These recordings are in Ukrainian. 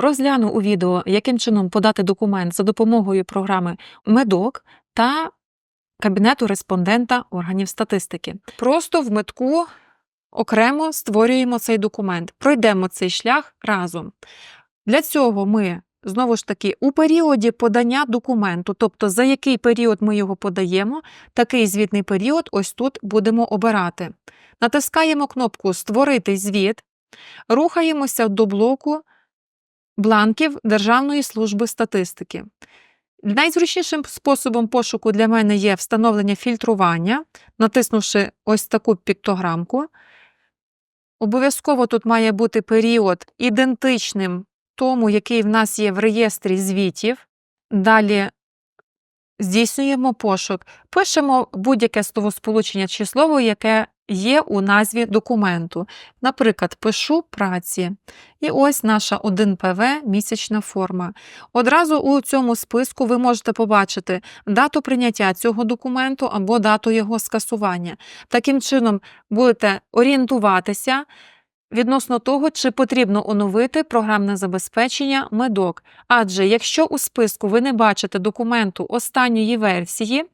розгляну у відео, яким чином подати документ за допомогою програми Медок та кабінету респондента органів статистики. Просто в метку окремо створюємо цей документ, пройдемо цей шлях разом. Для цього ми знову ж таки у періоді подання документу, тобто за який період ми його подаємо, такий звітний період ось тут будемо обирати. Натискаємо кнопку Створити звіт, рухаємося до блоку бланків Державної служби статистики. Найзручнішим способом пошуку для мене є встановлення фільтрування, натиснувши ось таку піктограмку. Обов'язково тут має бути період ідентичним тому, який в нас є в реєстрі звітів. Далі здійснюємо пошук, пишемо будь-яке словосполучення чи слово, яке є у назві документу. Наприклад, пишу праці. І ось наша 1ПВ місячна форма. Одразу у цьому списку ви можете побачити дату прийняття цього документу або дату його скасування. Таким чином, будете орієнтуватися. Відносно того, чи потрібно оновити програмне забезпечення медок. Адже якщо у списку ви не бачите документу останньої версії,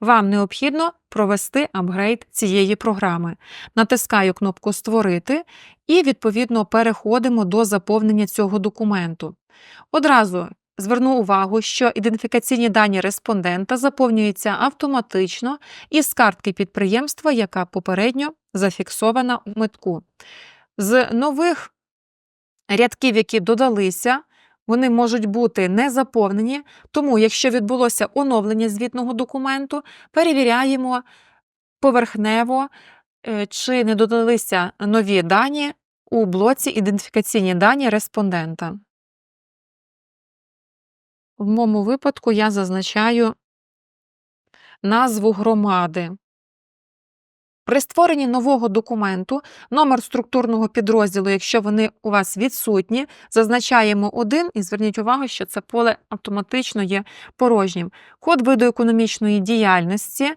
вам необхідно провести апгрейд цієї програми. Натискаю кнопку Створити і, відповідно, переходимо до заповнення цього документу. Одразу зверну увагу, що ідентифікаційні дані респондента заповнюються автоматично із картки підприємства, яка попередньо зафіксована у метку. З нових рядків, які додалися, вони можуть бути не заповнені, тому, якщо відбулося оновлення звітного документу, перевіряємо поверхнево, е, чи не додалися нові дані у блоці ідентифікаційні дані респондента. В моєму випадку я зазначаю назву громади. При створенні нового документу номер структурного підрозділу, якщо вони у вас відсутні, зазначаємо один і зверніть увагу, що це поле автоматично є порожнім. Код виду економічної діяльності,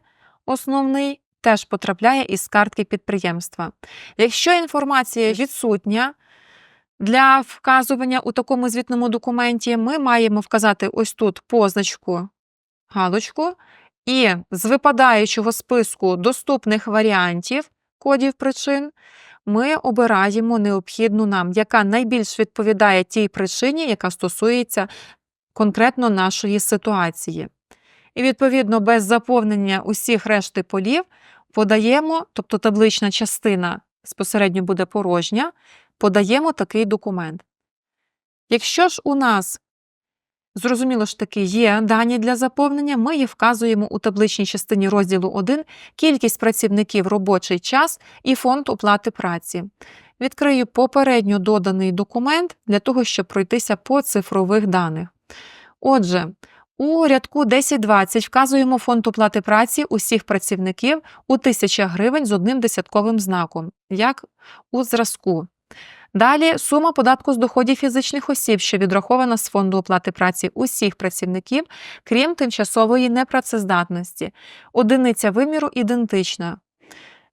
основний, теж потрапляє із картки підприємства. Якщо інформація відсутня, для вказування у такому звітному документі ми маємо вказати ось тут позначку, галочку. І з випадаючого списку доступних варіантів кодів причин ми обираємо необхідну нам, яка найбільш відповідає тій причині, яка стосується конкретно нашої ситуації. І, відповідно, без заповнення усіх решти полів подаємо, тобто таблична частина безпосередньо буде порожня, подаємо такий документ. Якщо ж у нас Зрозуміло ж таки, є дані для заповнення. Ми їх вказуємо у табличній частині розділу 1 кількість працівників робочий час і фонд оплати праці. Відкрию попередньо доданий документ для того, щоб пройтися по цифрових даних. Отже, у рядку 1020 вказуємо фонд оплати праці усіх працівників у 1000 гривень з одним десятковим знаком, як у зразку. Далі сума податку з доходів фізичних осіб, що відрахована з фонду оплати праці усіх працівників, крім тимчасової непрацездатності. Одиниця виміру ідентична.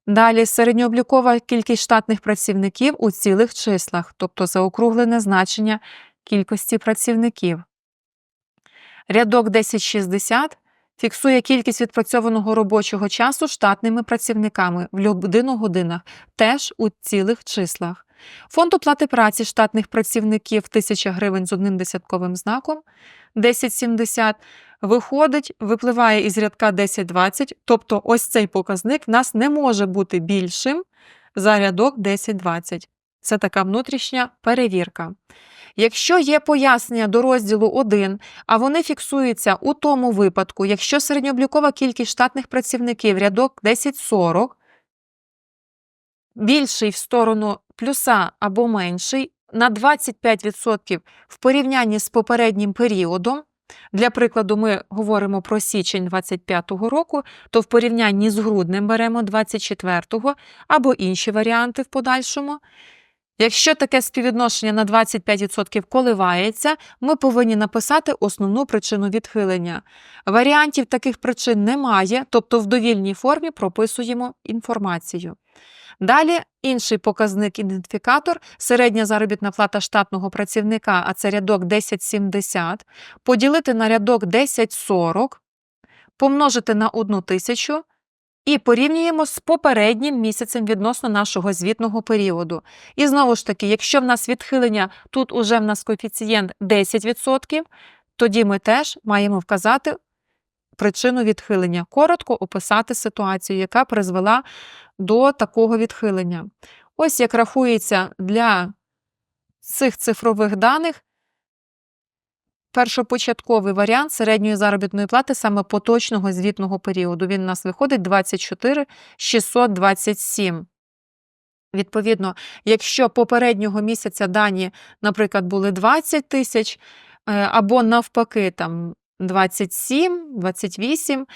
Далі середньооблікова кількість штатних працівників у цілих числах, тобто заокруглене значення кількості працівників. Рядок 1060 фіксує кількість відпрацьованого робочого часу штатними працівниками в людину годинах, теж у цілих числах. Фонд оплати праці штатних працівників 1000 гривень з одним десятковим знаком 1070 виходить, випливає із рядка 1020, тобто ось цей показник в нас не може бути більшим за рядок 1020. Це така внутрішня перевірка. Якщо є пояснення до розділу 1, а вони фіксуються у тому випадку, якщо середньооблікова кількість штатних працівників рядок 1040, більший в сторону плюса або менший на 25% в порівнянні з попереднім періодом. Для прикладу, ми говоримо про січень 25-го року, то в порівнянні з груднем беремо 24-го або інші варіанти в подальшому. Якщо таке співвідношення на 25% коливається, ми повинні написати основну причину відхилення. Варіантів таких причин немає, тобто в довільній формі прописуємо інформацію. Далі інший показник-ідентифікатор середня заробітна плата штатного працівника, а це рядок 1070, поділити на рядок 1040, помножити на 1 тисячу і порівнюємо з попереднім місяцем відносно нашого звітного періоду. І знову ж таки, якщо в нас відхилення, тут уже в нас коефіцієнт 10%, тоді ми теж маємо вказати причину відхилення, коротко описати ситуацію, яка призвела до такого відхилення. Ось як рахується для цих цифрових даних першопочатковий варіант середньої заробітної плати саме поточного звітного періоду. Він у нас виходить 24 627. Відповідно, якщо попереднього місяця дані, наприклад, були 20 тисяч, е, або навпаки, там 27, 28,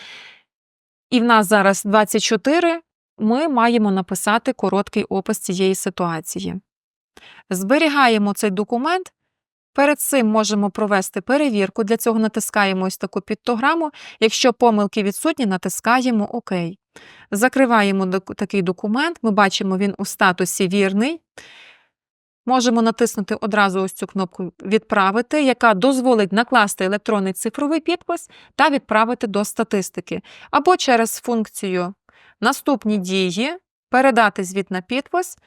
і в нас зараз 24, ми маємо написати короткий опис цієї ситуації. Зберігаємо цей документ. Перед цим можемо провести перевірку. Для цього натискаємо ось таку підтограму. Якщо помилки відсутні, натискаємо ОК. Закриваємо такий документ. Ми бачимо, він у статусі вірний. Можемо натиснути одразу ось цю кнопку Відправити, яка дозволить накласти електронний цифровий підпис та відправити до статистики. Або через функцію Наступні дії передати звіт на підпис,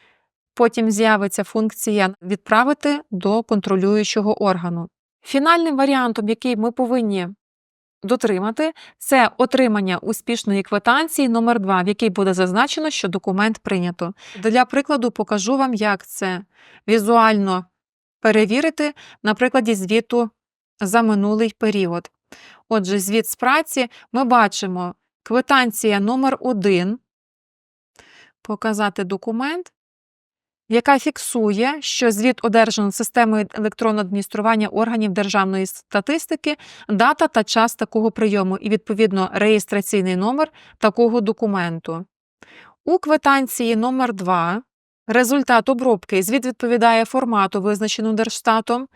потім з'явиться функція відправити до контролюючого органу. Фінальним варіантом, який ми повинні дотримати, це отримання успішної квитанції номер 2 в якій буде зазначено, що документ прийнято. Для прикладу покажу вам, як це візуально перевірити на прикладі звіту за минулий період. Отже, звіт з праці ми бачимо квитанція номер 1 показати документ, яка фіксує, що звіт одержано системою електронного адміністрування органів державної статистики, дата та час такого прийому і, відповідно, реєстраційний номер такого документу. У квитанції номер 2 результат обробки звіт відповідає формату, визначеному Держстатом.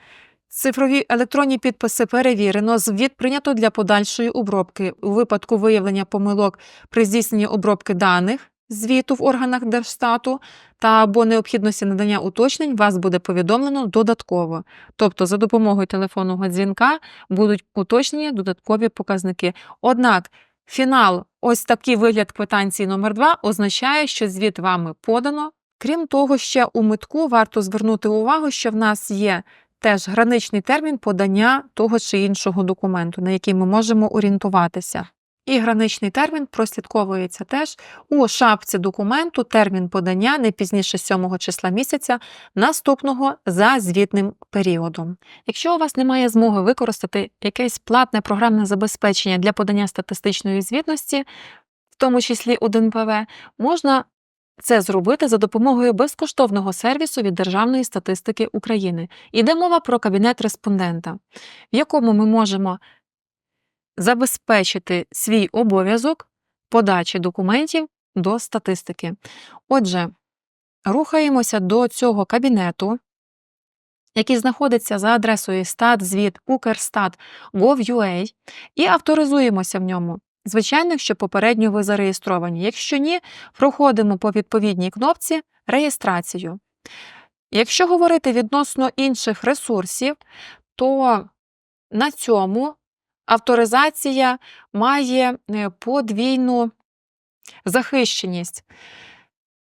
Цифрові електронні підписи перевірено, звіт прийнято для подальшої обробки. У випадку виявлення помилок при здійсненні обробки даних звіту в органах Держстату та або необхідності надання уточнень вас буде повідомлено додатково. Тобто за допомогою телефонного дзвінка будуть уточнені додаткові показники. Однак фінал, ось такий вигляд квитанції номер 2 означає, що звіт вами подано. Крім того, ще у митку варто звернути увагу, що в нас є теж граничний термін подання того чи іншого документу, на який ми можемо орієнтуватися. І граничний термін прослідковується теж у шапці документу термін подання не пізніше 7 числа місяця наступного за звітним періодом. Якщо у вас немає змоги використати якесь платне програмне забезпечення для подання статистичної звітності, в тому числі 1ПВ, можна це зробити за допомогою безкоштовного сервісу від Державної статистики України. Іде мова про кабінет респондента, в якому ми можемо забезпечити свій обов'язок подачі документів до статистики. Отже, рухаємося до цього кабінету, який знаходиться за адресою stat.звіт Укрстат.gov.ua і авторизуємося в ньому. Звичайно, якщо попередньо ви зареєстровані. Якщо ні, проходимо по відповідній кнопці реєстрацію. Якщо говорити відносно інших ресурсів, то на цьому авторизація має е, подвійну захищеність.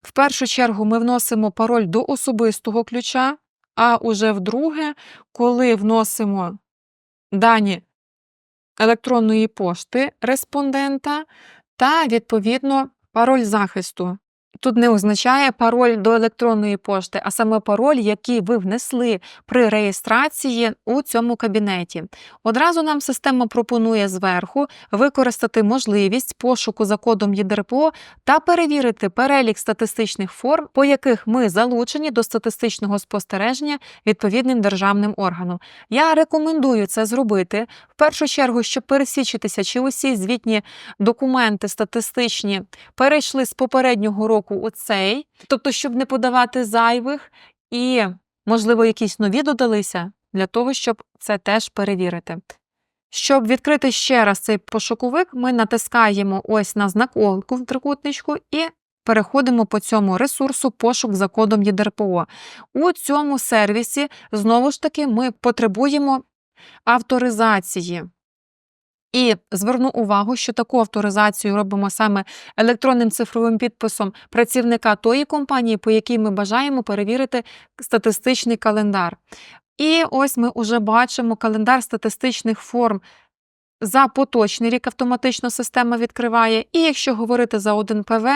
В першу чергу ми вносимо пароль до особистого ключа, а уже вдруге, коли вносимо дані електронної пошти респондента та, відповідно, пароль захисту. Тут не означає пароль до електронної пошти, а саме пароль, який ви внесли при реєстрації у цьому кабінеті. Одразу нам система пропонує зверху використати можливість пошуку за кодом ЄДРПО та перевірити перелік статистичних форм, по яких ми залучені до статистичного спостереження відповідним державним органом. Я рекомендую це зробити в першу чергу, щоб пересвідчитися, чи усі звітні документи статистичні перейшли з попереднього року у цей, тобто, щоб не подавати зайвих. і, можливо, якісь нові додалися для того, щоб це теж перевірити. Щоб відкрити ще раз цей пошуковик, ми натискаємо ось на знаковку в трикутничку і переходимо по цьому ресурсу пошук за кодом ЄДРПО. У цьому сервісі, знову ж таки, ми потребуємо авторизації. І зверну увагу, що таку авторизацію робимо саме електронним цифровим підписом працівника тої компанії, по якій ми бажаємо перевірити статистичний календар. І ось ми вже бачимо календар статистичних форм. За поточний рік автоматично система відкриває. І якщо говорити за 1 ПВ,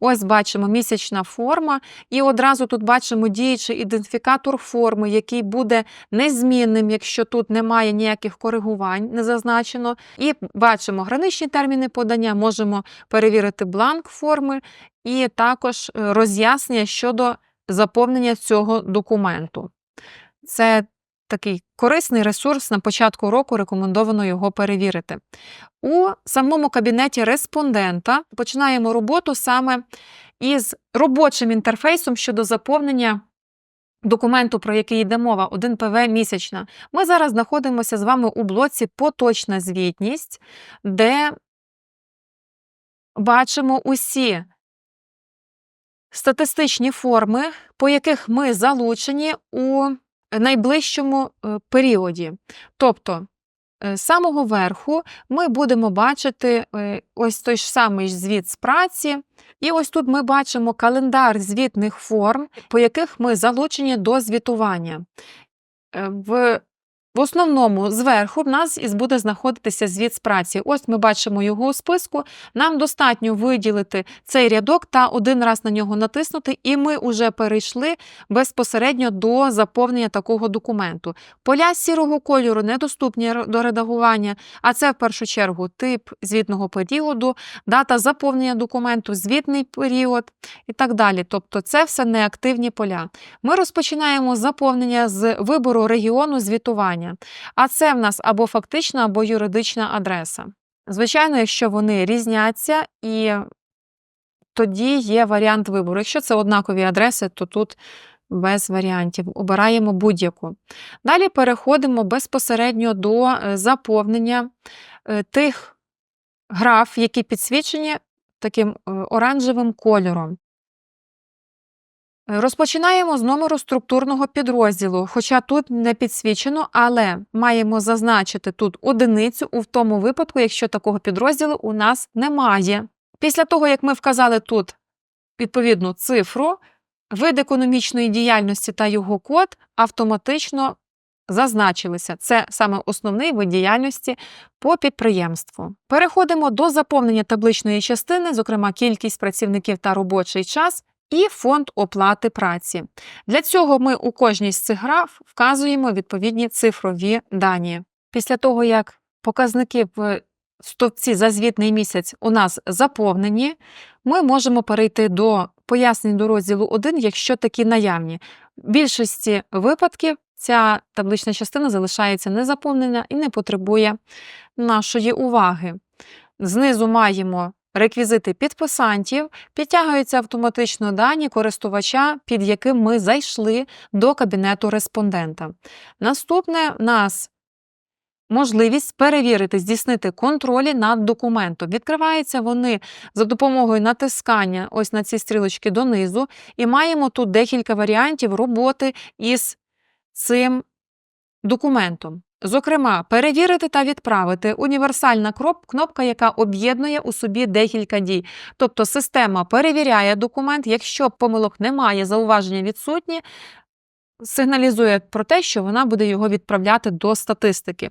ось бачимо місячна форма, і одразу тут бачимо діючий ідентифікатор форми, який буде незмінним, якщо тут немає ніяких коригувань, не зазначено. І бачимо граничні терміни подання, можемо перевірити бланк форми, і також е, роз'яснення щодо заповнення цього документу. Це такий корисний ресурс на початку року рекомендовано його перевірити. У самому кабінеті респондента починаємо роботу саме із робочим інтерфейсом щодо заповнення документу, про який йде мова, 1 ПВ місячна. Ми зараз знаходимося з вами у блоці Поточна звітність, де бачимо усі статистичні форми, по яких ми залучені у найближчому е, періоді. Тобто, е, з самого верху ми будемо бачити е, ось той ж самий звіт з праці, і ось тут ми бачимо календар звітних форм, по яких ми залучені до звітування. В в основному зверху в нас буде знаходитися звіт з праці. Ось ми бачимо його у списку. Нам достатньо виділити цей рядок та один раз на нього натиснути, і ми вже перейшли безпосередньо до заповнення такого документу. Поля сірого кольору недоступні до редагування, а це в першу чергу тип звітного періоду, дата заповнення документу, звітний період і так далі. Тобто це все неактивні поля. Ми розпочинаємо заповнення з вибору регіону звітування посилання. А це в нас або фактична, або юридична адреса. Звичайно, якщо вони різняться, і тоді є варіант вибору. Якщо це однакові адреси, то тут без варіантів. Обираємо будь-яку. Далі переходимо безпосередньо до е, заповнення е, тих граф, які підсвічені таким е, оранжевим кольором. Розпочинаємо з номеру структурного підрозділу, хоча тут не підсвічено, але маємо зазначити тут одиницю у тому випадку, якщо такого підрозділу у нас немає. Після того, як ми вказали тут відповідну цифру, вид економічної діяльності та його код автоматично зазначилися. Це саме основний вид діяльності по підприємству. Переходимо до заповнення табличної частини, зокрема кількість працівників та робочий час і фонд оплати праці. Для цього ми у кожній з цих граф вказуємо відповідні цифрові дані. Після того, як показники в стовпці за звітний місяць у нас заповнені, ми можемо перейти до пояснень до розділу 1, якщо такі наявні. В більшості випадків ця таблична частина залишається незаповнена і не потребує нашої уваги. Знизу маємо реквізити підписантів, підтягуються автоматично дані користувача, під яким ми зайшли до кабінету респондента. Наступне нас можливість перевірити, здійснити контролі над документом. Відкриваються вони за допомогою натискання ось на ці стрілочки донизу, і маємо тут декілька варіантів роботи із цим документом. Зокрема, перевірити та відправити універсальна кнопка, яка об'єднує у собі декілька дій. Тобто система перевіряє документ, якщо помилок немає, зауваження відсутні, сигналізує про те, що вона буде його відправляти до статистики.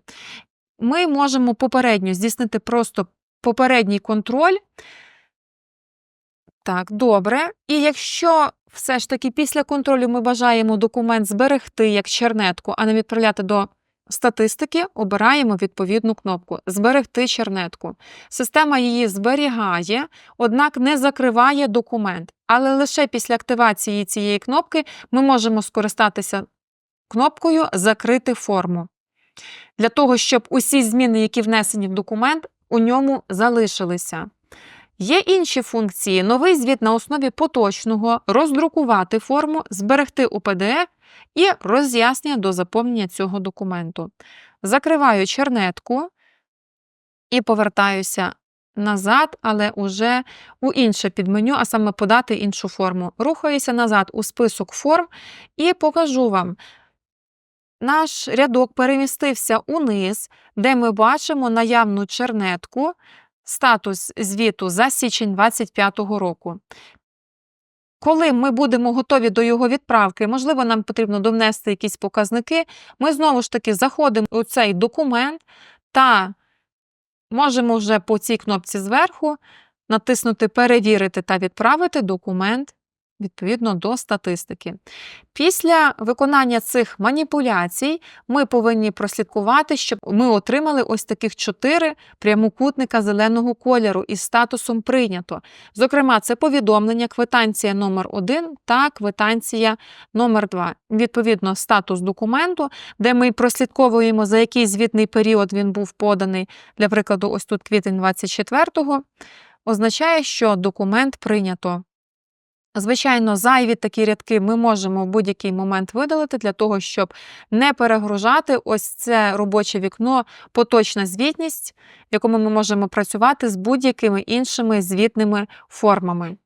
Ми можемо попередньо здійснити просто попередній контроль. Так, добре. І якщо все ж таки після контролю ми бажаємо документ зберегти як чернетку, а не відправляти до статистики обираємо відповідну кнопку Зберегти чернетку. Система її зберігає, однак не закриває документ. Але лише після активації цієї кнопки ми можемо скористатися кнопкою Закрити форму. Для того, щоб усі зміни, які внесені в документ, у ньому залишилися. Є інші функції: новий звіт на основі поточного, роздрукувати форму, зберегти у PDF і роз'яснення до заповнення цього документу. Закриваю чернетку і повертаюся назад, але уже у інше підменю, а саме подати іншу форму. Рухаюся назад у список форм і покажу вам. Наш рядок перемістився униз, де ми бачимо наявну чернетку, статус звіту за січень 2025 року. Коли ми будемо готові до його відправки, можливо, нам потрібно довнести якісь показники, ми знову ж таки заходимо у цей документ та можемо вже по цій кнопці зверху натиснути Перевірити та відправити документ відповідно до статистики. Після виконання цих маніпуляцій ми повинні прослідкувати, щоб ми отримали ось таких чотири прямокутника зеленого кольору із статусом прийнято. Зокрема, це повідомлення, квитанція номер 1 та квитанція номер 2 Відповідно, статус документу, де ми прослідковуємо, за який звітний період він був поданий. Для прикладу, ось тут квітень 24-го, означає, що документ прийнято. Звичайно, зайві такі рядки ми можемо в будь-який момент видалити для того, щоб не перегружати ось це робоче вікно, поточна звітність, в якому ми можемо працювати з будь-якими іншими звітними формами.